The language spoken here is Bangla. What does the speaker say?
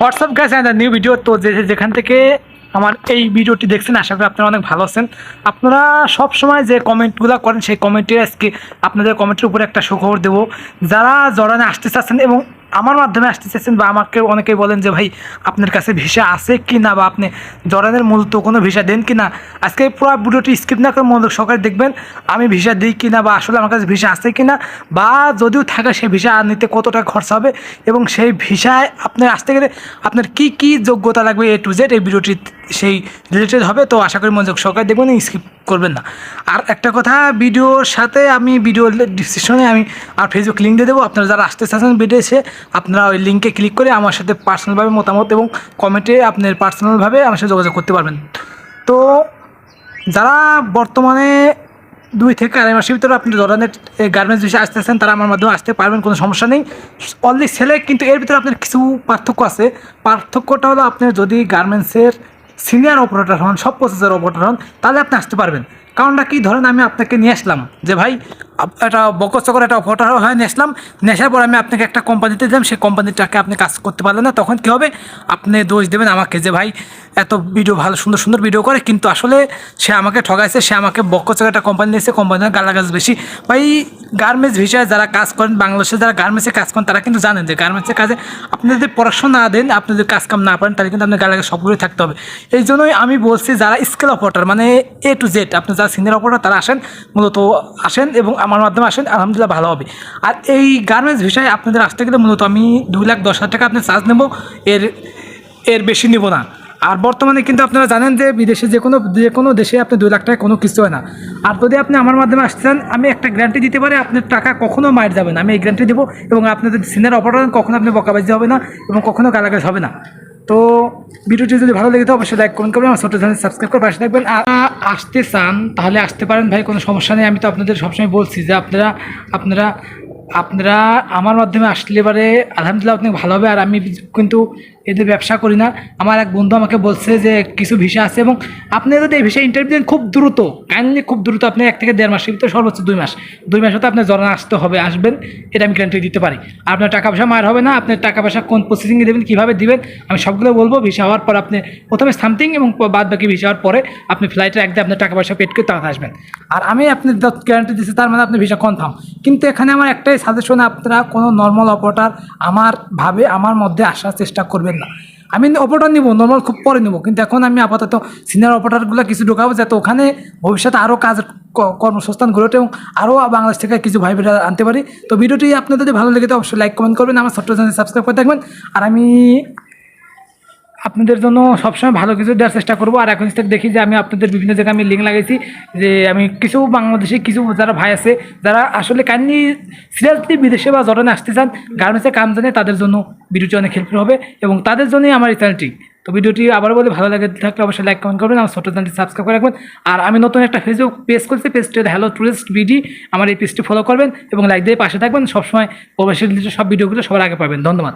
হোয়াটসঅ্যাপ গাছ অ্যান্ড নিউ ভিডিও তো যে যেখান থেকে আমার এই ভিডিওটি দেখছেন, আশা করি আপনারা অনেক ভালো আছেন। আপনারা সব সময় যে কমেন্টগুলো করেন, সেই কমেন্টের আজকে আপনাদের কমেন্টের উপরে একটা সুখবর দেবো। যারা জড়ানে আসতে চাচ্ছেন এবং আমার মাধ্যমে আসতে চাচ্ছেন বা আমাকে অনেকেই বলেন যে, ভাই, আপনার কাছে ভিসা আছে কি না বা আপনি জরানের মূলত কোনো ভিসা দেন কি না? আজকে পুরো ভিডিওটি স্কিপ না করে মনোযোগ সহকারে দেখবেন, আমি ভিসা দিই কি না বা আসলে আমার কাছে ভিসা আছে কি না, বা যদিও থাকে সেই ভিসা নিতে কত টাকা খরচা হবে এবং সেই ভিসায় আপনার আসতে গেলে আপনার কি কি যোগ্যতা লাগবে এ টু জেড এই ভিডিওটি সেই রিলেটেড হবে, তো আশা করি মনোযোগ সহকারে দেখবেন, স্কিপ করবেন না। আর একটা কথা, ভিডিওর সাথে আমি ভিডিও ডিসক্রিপশনে আমি আর ফেসবুক লিঙ্ক দিয়ে দেবো, আপনারা যারা আসতে চাচ্ছেন ভিডিও এসে আপনারা ওই লিঙ্কে ক্লিক করে আমার সাথে পার্সোনালভাবে মতামত এবং কমেন্টে আপনার পার্সোনালভাবে আমার সাথে যোগাযোগ করতে পারবেন। তো যারা বর্তমানে দুই থেকে আড়াই মাসের ভিতরে আপনি ধরনের গার্মেন্টস বিষয়ে আসতেছেন তারা আমার মাধ্যমে আসতে পারবেন, কোনো সমস্যা নেই। অনলি সেলে কিন্তু এর ভিতরে আপনার কিছু পার্থক্য আছে। পার্থক্যটা হলো আপনার যদি গার্মেন্টসের সিনিয়র অপারেটর হন, সব প্রসেসের অপারেটর হন, তাহলে আপনি আসতে পারবেন। কারণটা কি? ধরেন আমি আপনাকে নিয়ে আসলাম যে, ভাই একটা একটা বকচকর একটা অপারেটর হয়ে, নিয়ে আসলাম। নিয়ে আসার পর আমি আপনাকে একটা কোম্পানিতে দিলাম। সেই কোম্পানিটাকে আপনি কাজ করতে পারলেন না। তখন কী হবে? আপনি দোষ দেবেন আমাকে যে, ভাই এত ভিডিও ভালো, সুন্দর সুন্দর ভিডিও করে, কিন্তু আসলে সে আমাকে ঠগাইছে, সে আমাকে বকচক একটা কোম্পানি নিয়েছে কোম্পানির গালাগাছ বেশি। ভাই গার্মেন্টস ভিসায় যারা কাজ করেন, বাংলাদেশে যারা গার্মেন্টসে কাজ করেন, তারা কিন্তু জানেন যে গার্মেন্টসের কাজে আপনি যদি পড়াশোনা না দেন, আপনি যদি কাজ কাম না পারেন, তাহলে কিন্তু আপনার গালাগাছ সবগুলোই থাকতে হবে। এই জন্যই আমি বলছি, যারা স্কেল অপারেটার মানে এ টু জেড আপনি যারা সিনিয়র অপারেটার তারা আসেন, মূলত আসেন এবং আমার মাধ্যমে আসেন, আলহামদুলিল্লাহ ভালো হবে। আর এই গার্মেন্টস ভিসায় আপনাদের আসতে গেলে মূলত আমি দুই লাখ দশ হাজার টাকা আপনি চার্জ নেব, এর এর বেশি নেব না। আর বর্তমানে কিন্তু আপনারা জানেন যে বিদেশে যে কোনো যে কোনো দেশে আপনি দুই লাখ টাকা কোনো কিছু হয় না। আর যদি আপনি আমার মাধ্যমে আসতেন আমি একটা গ্যারান্টি দিতে পারি, আপনার টাকা কখনো মার যাবে না। আমি এই গ্যারান্টি দেবো এবং আপনাদের সিনিয়র অপারেটর কখনো আপনি বকাবাজি হবে না এবং কখনো গালাগাজ হবে না। তো ভিডিওটি যদি ভালো লেগে অবশ্যই লাইক কমেন্ট করবেন, আমার ছোটো চ্যানেল সাবস্ক্রাইব করে পাশে থাকবেন। আসতে চান, তাহলে আসতে পারেন ভাই, কোনো সমস্যা নেই। আমি তো আপনাদের সবসময় বলছি যে আপনারা আপনারা আপনারা আমার মাধ্যমে আসলে এবারে আলহামদুলিল্লাহ অনেক ভালো হবে। আর আমি কিন্তু এদের ব্যবসা করি না। আমার এক বন্ধু আমাকে বলছে যে কিছু ভিসা আছে এবং আপনি যদি এই ভিসা ইন্টারভিউ দেন খুব দ্রুত কাইন্ডলি খুব দ্রুত আপনি এক থেকে দেড় মাসের ভিতরে সর্বোচ্চ দুই মাস। দুই মাস হতে আপনার জ্বর আসতে হবে, আসবেন, এটা আমি গ্যারান্টি দিতে পারি। আপনার টাকা পয়সা মার হবে না, আপনার টাকা পয়সা কোন প্রসেসিংয়ে দেবেন, কীভাবে দিবেন, আমি সবগুলো বলব। ভিসা হওয়ার পর আপনি প্রথমে সামথিং এবং বাদ বাকি ভিসা হওয়ার পরে আপনি ফ্লাইটে একদম আপনার টাকা পয়সা পেড করে তাড়াতাড়ি আসবেন। আর আমি আপনি গ্যারান্টি দিচ্ছি তার মানে আপনি ভিসা কনফার্ম কিন্তু এখানে আমার একটাই সাজেশন আপনারা কোনো নর্মাল অপারেটার আমার ভাবে, আমার মধ্যে আসার চেষ্টা করবেন না। আমি অপারেটার নিব নর্মাল খুব পরে নেব, কিন্তু এখন আমি আপাতত সিনিয়র অপারেটারগুলো কিছু ঢোকাবো, যাতে ওখানে ভবিষ্যতে আরও কাজ কর্মসংস্থান গড়ে ওঠে এবং আরও বাংলাদেশ থেকে কিছু ভাই বোনেরা আনতে পারি। তো ভিডিওটি আপনাদের যদি ভালো লেগে তো অবশ্যই লাইক কমেন্ট করবেন, আমার ছোট্ট চ্যানেল সাবস্ক্রাইব করে থাকবেন। আর আমি আপনাদের জন্য সবসময় ভালো কিছু দেওয়ার চেষ্টা করব। আর এখন থেকে দেখি যে আমি আপনাদের বিভিন্ন জায়গায় আমি লিঙ্ক লাগাইছি যে আমি কিছু বাংলাদেশে, কিছু যারা ভাই আছে, যারা আসলে কাইন্ডলি সিরিয়াসলি বিদেশে বা জটনে আসতে চান গার্মেন্টসে কাম জানে তাদের জন্য ভিডিওটি অনেক হেল্পফুল হবে এবং তাদের জন্যই আমার এই চ্যানেলটি তো ভিডিওটি আবার বলে, ভালো লাগে থাকলে অবশ্যই লাইক কমেন্ট করবেন, আমার ছোটো চ্যানেলটি সাবস্ক্রাইব করে রাখবেন। আর আমি নতুন একটা ফেসবুক পেজ করছি পেজটি হ্যালো টুরিস্ট বিডি আমার এই পেজটি ফলো করবেন এবং লাইক দিয়ে পাশে থাকবেন। সবসময় প্রবাসী সব ভিডিওগুলো সবার আগে পাবেন। ধন্যবাদ।